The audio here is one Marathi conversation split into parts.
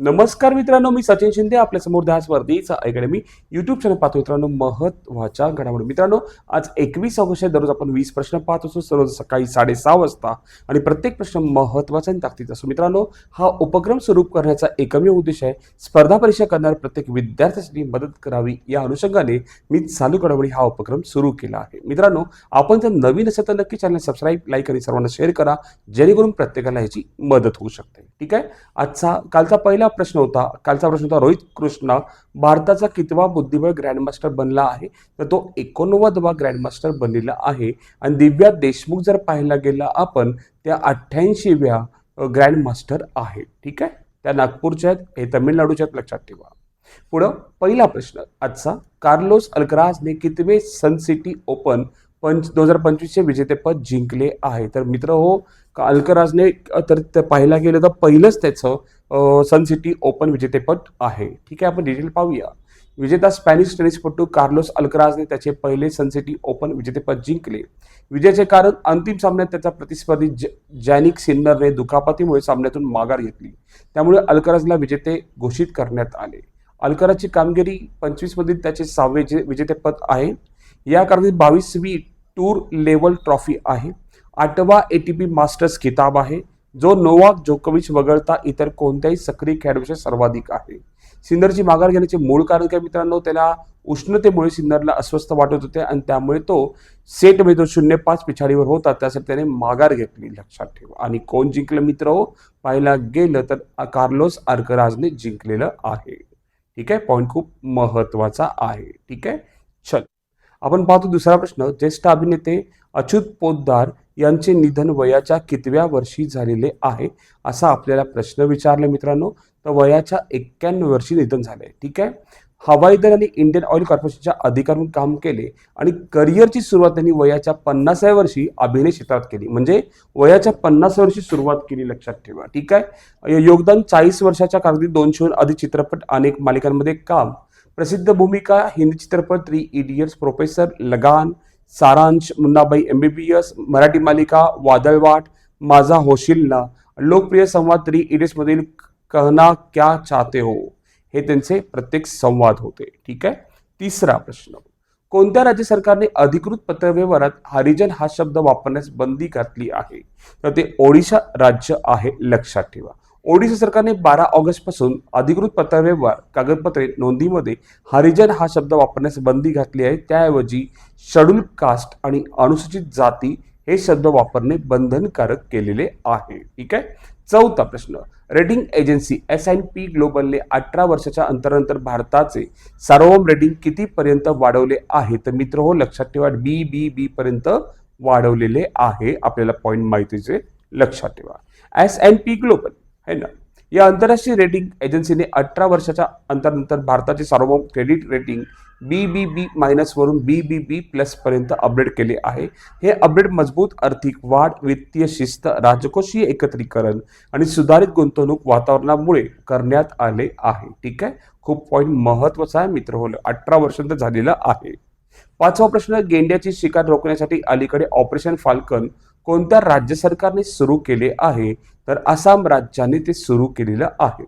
नमस्कार मित्रांनो मी सचिन शिंदे आपल्यासमोर ध्यास वर्धीचा अकॅडमी युट्यूब चॅनल पाहतो मित्रांनो महत्त्वाच्या घडामोडी. मित्रांनो आज एकवीस ऑगस्ट दररोज आपण वीस प्रश्न पाहत असतो सर्व सकाळी साडेसहा वाजता. आणि प्रत्येक प्रश्न महत्त्वाचा आणि ताकदीचा असतो. मित्रांनो हा उपक्रम सुरू करण्याचा एकमेव उद्देश आहे स्पर्धा परीक्षा करणाऱ्या प्रत्येक विद्यार्थ्यासाठी मदत करावी. या अनुषंगाने मी चालू घडामोडी हा उपक्रम सुरू केला आहे. मित्रांनो आपण जर नवीन असेल तर नक्की चॅनल सबस्क्राईब लाईक आणि सर्वांना शेअर करा जेणेकरून प्रत्येकाला ह्याची मदत होऊ शकते. ठीक आहे? आजचा कालचा पहिला प्रश्न होता कालचा प्रश्न होता रोहित कृष्णा भारताचा कितवा बुद्धिबळ ग्रँडमास्टर बनला आहे? तर तो एकोणनव्वदवा ग्रँडमास्टर बनलेला आहे. आणि दिव्या देशमुख जर पाहायला गेला आपण त्या अठ्ठ्याऐंशीव्या ग्रँडमास्टर आहे. ठीक आहे? त्या नागपूरच्या आहेत हे तमिळनाडूच्या आहेत लक्षात ठेवा. पुढं पहिला प्रश्न आजचा. कार्लोस अल्कराजने कितवे सन सिटी ओपन पंच दोन हजार पंचवीसचे विजेतेपद जिंकले आहे? तर मित्र हो अल्कराजने तर ते पाहायला गेलं तर पहिलंच त्याचं सनसिटी सन सिटी ओपन विजेतेपद आहे. ठीक आहे आपण डिटेल पाहूया. विजेता स्पॅनिश टेनिसपटू कार्लोस अल्कराजने त्याचे पहिले सनसिटी ओपन विजेतेपद जिंकले. विजयाचे कारण अंतिम सामन्यात त्याचा प्रतिस्पर्धी जॅनिक सिन्नरने दुखापतीमुळे सामन्यातून माघार घेतली. त्यामुळे अल्कराजला विजेते घोषित करण्यात आले. अल्कराजची कामगिरी पंचवीसमधील त्याचे सहावे जे विजेतेपद आहे. या कारणात बावीसवी टूर लेवल ट्रॉफी आहे. आठवा एटीपी मास्टर्स किताब आहे. जो नोवाक जोकोविच वगळता इतर कोणत्याही सक्रिय खेळाडूपेक्षा सर्वाधिक आहे. सिन्नरची माघार घेण्याचे मूळ कारण काय मित्रांनो? त्याला उष्णतेमुळे सिन्नरला अस्वस्थ वाटत होते आणि त्यामुळे तो सेटमध्ये जो शून्य पाच पिछाडीवर होता. त्यासाठी त्याने माघार घेतली लक्षात ठेवा. आणि कोण जिंकलं मित्र हो? पाहायला गेलं तर कार्लोस अर्कराजने जिंकलेलं आहे. ठीक आहे? पॉईंट खूप महत्त्वाचा आहे. ठीक आहे? चल. आपण पाहतो दुसरा प्रश्न. ज्येष्ठ अभिनेते अच्युत पोद्दार यांचे निधन वयाच्या कितव्या वर्षी झालेले आहे असा आपल्याला प्रश्न विचारला मित्रांनो. तर वयाच्या एक्क्याण्णव वर्षी निधन झाले ठीक आहे? हवाई दल आणि इंडियन ऑइल कॉर्पोरेशनच्या अधिकार म्हणून काम केले आणि करिअरची सुरुवात त्यांनी वयाच्या पन्नासाव्या वर्षी अभिनय क्षेत्रात केली. म्हणजे वयाच्या पन्नास वर्षी सुरुवात केली लक्षात ठेवा. ठीक आहे? योगदान चाळीस वर्षाच्या कारकिर्दीत दोनशेहून अधिक चित्रपट अनेक मालिकांमध्ये काम. प्रसिद्ध भूमिका हिंदी चित्रपट three idiots professor Lagaan Saaransh Munnabhai M B B S Marathi मालिका वादळवाट माझा होशिल्ला लोकप्रिय संवाद थ्री इडियट्समधील कहना क्या चाहते हो? हे त्यांचे प्रत्येक संवाद होते ठीक आहे? तिसरा प्रश्न. कोणत्या राज्य सरकारने अधिकृत पत्रव्यवहारात हरिजन हा शब्द वापरण्यास बंदी घातली आहे? तर ते ओडिशा राज्य आहे लक्षात ठेवा. ओडिशा सरकारने बारा ऑगस्टपासून अधिकृत पत्रव्यवहार कागदपत्रे नोंदीमध्ये हरिजन हा शब्द वापरण्यास बंदी घातली आहे. त्याऐवजी शेड्यूल कास्ट आणि अनुसूचित जाती हे शब्द वापरणे बंधनकारक केलेले आहे. ठीक आहे? चौथा प्रश्न. Rating agency S N P ग्लोबलने अठरा वर्षाच्या अंतरानंतर भारताचे सार्वभौम रेटिंग कितीपर्यंत वाढवले आहे? तर मित्र हो लक्षात ठेवा बी बी बी पर्यंत वाढवलेले आहे. आपल्याला पॉईंट माहितीचे लक्षात ठेवा. एस एन पी ग्लोबल आहे ना या आंतरराष्ट्रीय रेटिंग एजन्सीने अठरा वर्षाच्या अंतरानंतर भारताचे सार्वभौम credit rating B B B मायनसवरून B B B प्लसपर्यंत अपडेट केले आहे. हे अपडेट मजबूत आर्थिक वाढ वित्तीय शिस्त राजकोषीय एकत्रीकरण आणि सुधारित गुंतवणूक वातावरणामुळे करण्यात आले आहे. ठीक आहे? खूप पॉईंट महत्त्वाचा आहे मित्र होलं अठरा वर्षांत झालेला आहे. पाचवा प्रश्न गेंड्याची शिकार रोखण्यासाठी अलीकडे ऑपरेशन फाल्कन कोणत्या राज्य सरकारने सुरू केले आहे तर आसाम राज्याने ते सुरू केलेलं आहे.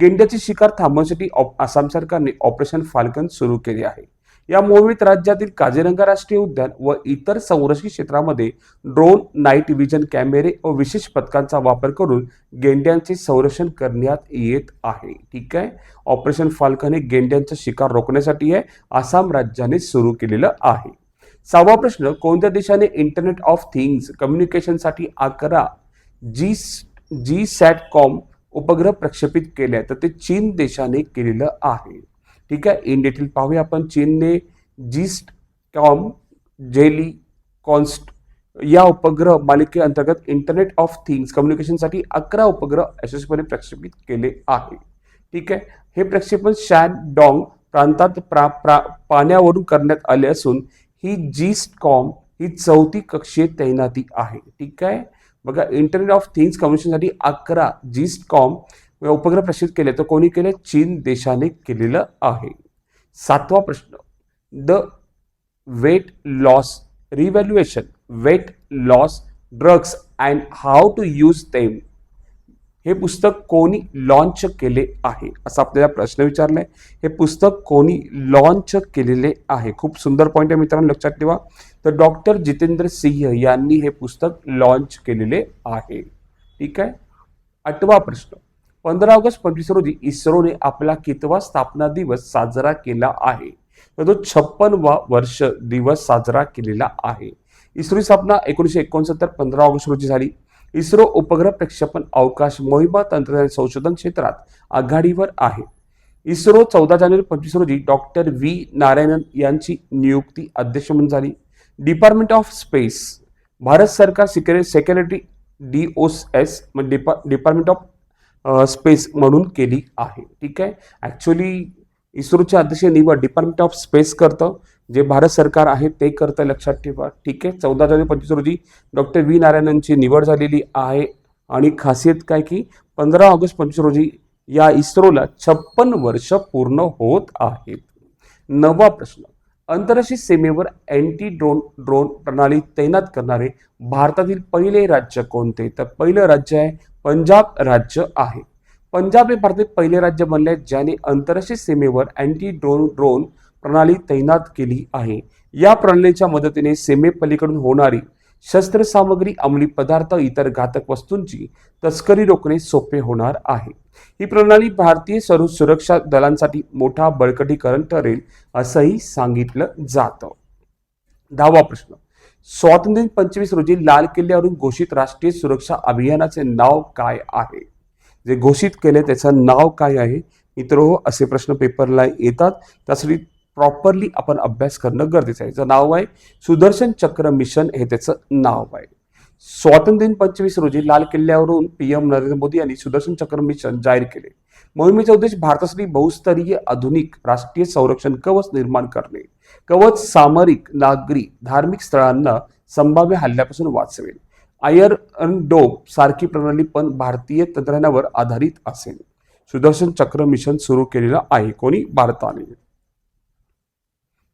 गेंड्याची शिकार थांबवण्यासाठी ऑप- आसाम सरकारने ऑपरेशन फाल्कन सुरू केले आहे. या मोहिमेत राज्यातील काझीरंगा राष्ट्रीय उद्यान व इतर संरक्षित क्षेत्रामध्ये ड्रोन नाईट विजन कॅमेरे व विशेष पथकांचा वापर करून गेंड्यांचे संरक्षण करण्यात येत आहे. ठीक आहे? ऑपरेशन फाल्कन हे गेंड्यांचा शिकार रोखण्यासाठी आहे. आसाम राज्याने सुरू केलेलं आहे. सहावा प्रश्न कोणत्या देशाने इंटरनेट ऑफ थिंग्स कम्युनिकेशनसाठी अकरा जी जी सॅट कॉम उपग्रह प्रक्षेपित केले तर ते चीन देशाने केलेलं आहे. ठीक आहे? इन डिटेल पाहूया आपण. चीनने जीस्ट कॉम जेली कॉन्स्ट या उपग्रह मालिकेअंतर्गत इंटरनेट ऑफ थिंग्स कम्युनिकेशनसाठी अकरा उपग्रह यशस्वीपणे प्रक्षेपित केले आहे. ठीक आहे? हे प्रक्षेपण शॅन डॉंग प्रांतात प्रा प्रा पाण्यावरून करण्यात आले असून ही जीस्ट कॉम ही चौथी कक्षीय तैनाती आहे. ठीक आहे? बघा इंटरनेट ऑफ थिंग्स कम्युनिकेशनसाठी अकरा जीस्ट कॉम उपग्रह प्रसिद्ध केले. तर कोणी केले? चीन देशाने केलेलं आहे. सातवा प्रश्न. The weight loss revaluation weight loss drugs and how to use them हे पुस्तक कोणी लॉन्च केले आहे? असा आपल्याला प्रश्न विचारलाय. हे पुस्तक कोणी लॉन्च केलेले आहे? खूप सुंदर पॉईंट आहे मित्रांनो लक्षात ठेवा. तर डॉक्टर जितेंद्र सिंह यांनी हे पुस्तक लॉन्च केलेले आहे. ठीक आहे? आठवा प्रश्न. पंधरा ऑगस्ट पंचवीस रोजी इस्रोने आपला कितवा स्थापना दिवस साजरा केला आहे? तर तो छप्पनवा वर्ष दिवस साजरा केलेला आहे. इस्रोची स्थापना एकोणीसशे एकोणसत्तर पंधरा ऑगस्ट रोजी झाली. इस्रो उपग्रह प्रक्षेपण अवकाश मोहिमा तंत्रज्ञान संशोधन क्षेत्रात आघाडीवर आहे. इस्रो चौदा जानेवारी पंचवीस रोजी डॉक्टर व्ही. नारायणन यांची नियुक्ती अध्यक्ष म्हणून झाली. डिपार्टमेंट ऑफ स्पेस भारत सरकार सिक्युरि सेक्युरिटी डी ओ एस म्हणजे डिपा डिपार्टमेंट ऑफ स्पेस म्हणून केली आहे. ठीक आहे? ॲक्च्युली इस्रोच्या अध्यक्ष निवड डिपार्टमेंट ऑफ स्पेस करतं. जे भारत सरकार आहे ते करतं लक्षात ठेवा. ठीक आहे? चौदा जानेवारी पंचवीस रोजी डॉक्टर व्ही. नारायणनची निवड झालेली आहे आणि खासियत काय की पंधरा ऑगस्ट पंचवीस रोजी या इस्रोला छप्पन वर्ष पूर्ण होत आहेत. नवा प्रश्न. आंतरराष्ट्रीय सीमेवर अँटी ड्रोन ड्रोन प्रणाली तैनात करणारे भारतातील पहिले राज्य कोणते? तर पहिलं राज्य आहे पंजाब राज्य आहे. पंजाब हे भारतातील पहिले राज्य बनले ज्याने आंतरराष्ट्रीय सीमेवर अँटी ड्रोन ड्रोन प्रणाली तैनात केली आहे. या प्रणालीच्या मदतीने सीमेपलीकडून होणारी शस्त्रसामग्री अंमली पदार्थ इतर घातक वस्तूंची तस्करी रोखणे सोपे होणार आहे. ही प्रणाली भारतीय सर्व सुरक्षा दलांसाठी मोठा बळकटीकरण ठरेल असंही सांगितलं जातं. दहावा प्रश्न. स्वातंत्र्य दिन पंचवीस रोजी लाल किल्ल्यावरून घोषित राष्ट्रीय सुरक्षा अभियानाचे नाव काय आहे? जे घोषित केले त्याचं नाव काय आहे? मित्र हो असे प्रश्न पेपरला येतात. त्यासाठी प्रॉपरली आपण अभ्यास करणं गरजेचं आहे. याचं नाव आहे सुदर्शन चक्र मिशन. हे त्याचं नाव आहे. स्वातंत्र्य दिन पंचवीस रोजी लाल किल्ल्यावरून पी एम नरेंद्र मोदी यांनी सुदर्शन चक्र मिशन जाहीर केले. मोहिमेचा उद्देश भारतासाठी बहुस्तरीय आधुनिक राष्ट्रीय संरक्षण कवच निर्माण करणे. कवच सामरिक नागरी धार्मिक स्थळांना संभाव्य हल्ल्यापासून वाचवेल. आयर्न डोब सारखी प्रणाली पण भारतीय तंत्रज्ञानावर आधारित असेल. सुदर्शन चक्र मिशन सुरू केलेलं आहे. कोणी? भारताने.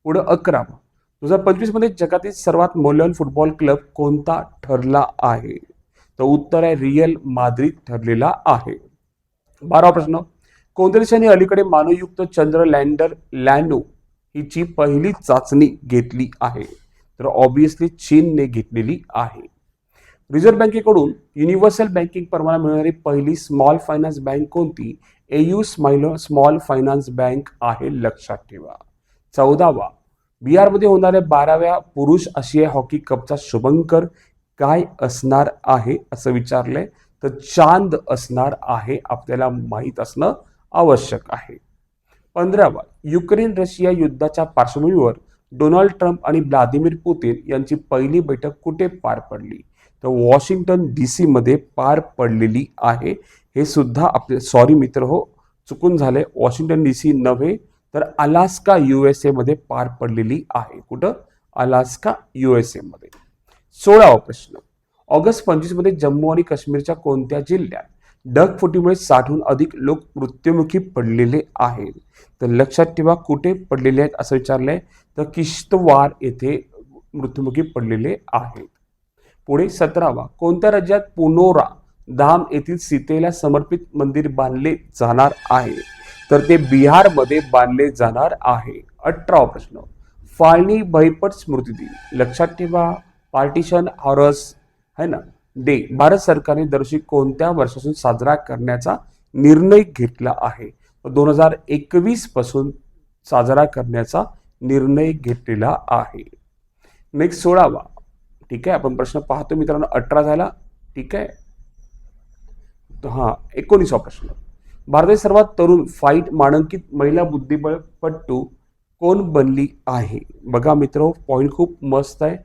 पुढं अकरा. दोन हजार पंचवीसमध्ये जगातील सर्वात मौल्यवान फुटबॉल क्लब कोणता ठरला आहे? तर उत्तर आहे रियल माद्रिद ठरलेला आहे. बारा प्रश्न. कोणत्या देशाने अलीकडे मानवयुक्त चंद्र लँडर लॅनो हिची पहिली चाचणी घेतली आहे? तर ऑब्विसली चीनने घेतलेली आहे. रिझर्व्ह बँकेकडून युनिव्हर्सल बँकिंग परवाना मिळणारी पहिली स्मॉल फायनान्स बँक कोणती? AU smile small finance bank आहे लक्षात ठेवा. चौदावा. बिहारमध्ये होणाऱ्या बाराव्या पुरुष आशियाई हॉकी कपचा शुभंकर काय असणार आहे असं विचारलंय? तर चांद असणार आहे आपल्याला माहीत असणं आवश्यक आहे. पंधरावा. युक्रेन रशिया युद्धाच्या पार्श्वभूमीवर डोनाल्ड ट्रम्प आणि व्लादिमीर पुतीन यांची पहिली बैठक कुठे पार पडली? तर वॉशिंग्टन डी सीमध्ये पार पडलेली आहे. हे सुद्धा आपले सॉरी मित्र हो चुकून झाले वॉशिंग्टन डी सी नव्हे तर अलास्का यू एस एमध्ये पार पडलेली आहे. कुठं? अलास्का यू एस एमध्ये सोळावा प्रश्न. ऑगस्ट पंचवीसमध्ये जम्मू आणि काश्मीरच्या कोणत्या जिल्ह्यात ढगफुटीमुळे साठहून अधिक लोक मृत्युमुखी पडलेले आहेत? तर लक्षात ठेवा कुठे पडलेले आहेत असं विचारलंय? तर किश्तवार येथे मृत्युमुखी पडलेले आहेत. पुढे सतरावा. कोणत्या राज्यात पुनोरा धाम येथील सीतेला समर्पित मंदिर बांधले जाणार आहे? तर ते बिहारमध्ये बांधले जाणार आहे. अठरावा प्रश्न. फाळणी भयपट स्मृती दिन. लक्षात ठेवा पार्टिशन हॉरस है ना? डे भारत सरकारने दरवर्षी कोणत्या वर्षापासून साजरा करण्याचा निर्णय घेतला आहे? दोन हजार एकवीसपासून साजरा करण्याचा निर्णय घेतलेला आहे. नेक्स्ट सोळावा. ठीक आहे आपण प्रश्न पाहतो मित्रांनो. अठरा झाला. ठीक आहे. हां एकोणीसावा प्रश्न. भारतातील सर्वात तरुण फाईट मानांकित महिला बुद्धिबळपट्टू कोण बनली आहे? बघा मित्र पॉईंट खूप मस्त आहे.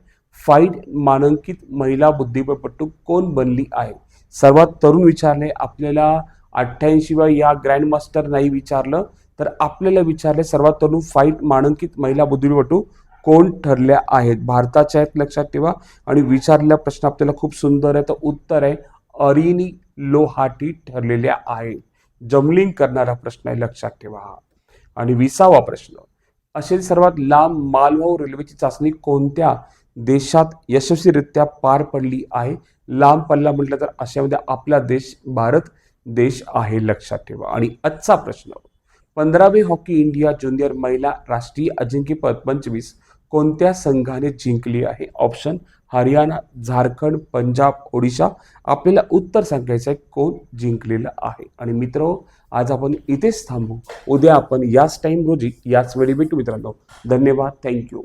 फाईट मानांकित महिला बुद्धिबळपट्टू कोण बनली आहे? सर्वात तरुण विचारले आपल्याला अठ्ठ्याऐंशीवा या ग्रँड मास्टर नाही विचारलं तर आपल्याला विचारले सर्वात तरुण फाईट मानांकित महिला बुद्धिबळपटू कोण ठरल्या आहेत? भारताच्या आहेत लक्षात ठेवा. आणि विचारलेला प्रश्न आपल्याला खूप सुंदर आहे. तर उत्तर आहे अरिनी लोहाटी ठरलेल्या आहेत. जमलिंग करणारा प्रश्न आहे लक्षात ठेवा हा. आणि विसावा प्रश्न. असेल सर्वात लांब मालवाहू रेल्वेची चाचणी कोणत्या देशात यशस्वीरित्या पार पडली आहे? लांब पल्ला म्हटलं तर अशामध्ये आपला देश भारत देश आहे लक्षात ठेवा. आणि आजचा प्रश्न पंधरावे हॉकी इंडिया ज्युनियर महिला राष्ट्रीय अजिंक्यपद पंचवीस कोणत्या संघाने जिंकली आहे? ऑप्शन हरियाणा झारखंड पंजाब ओडिशा आपल्याला उत्तर सांगायचं आहे कोण जिंकलेलं आहे. आणि मित्र आज आपण इथेच थांबू. उद्या आपण याच टाइम रोजी याच वेळी भेटू मित्रांनो. धन्यवाद. थँक्यू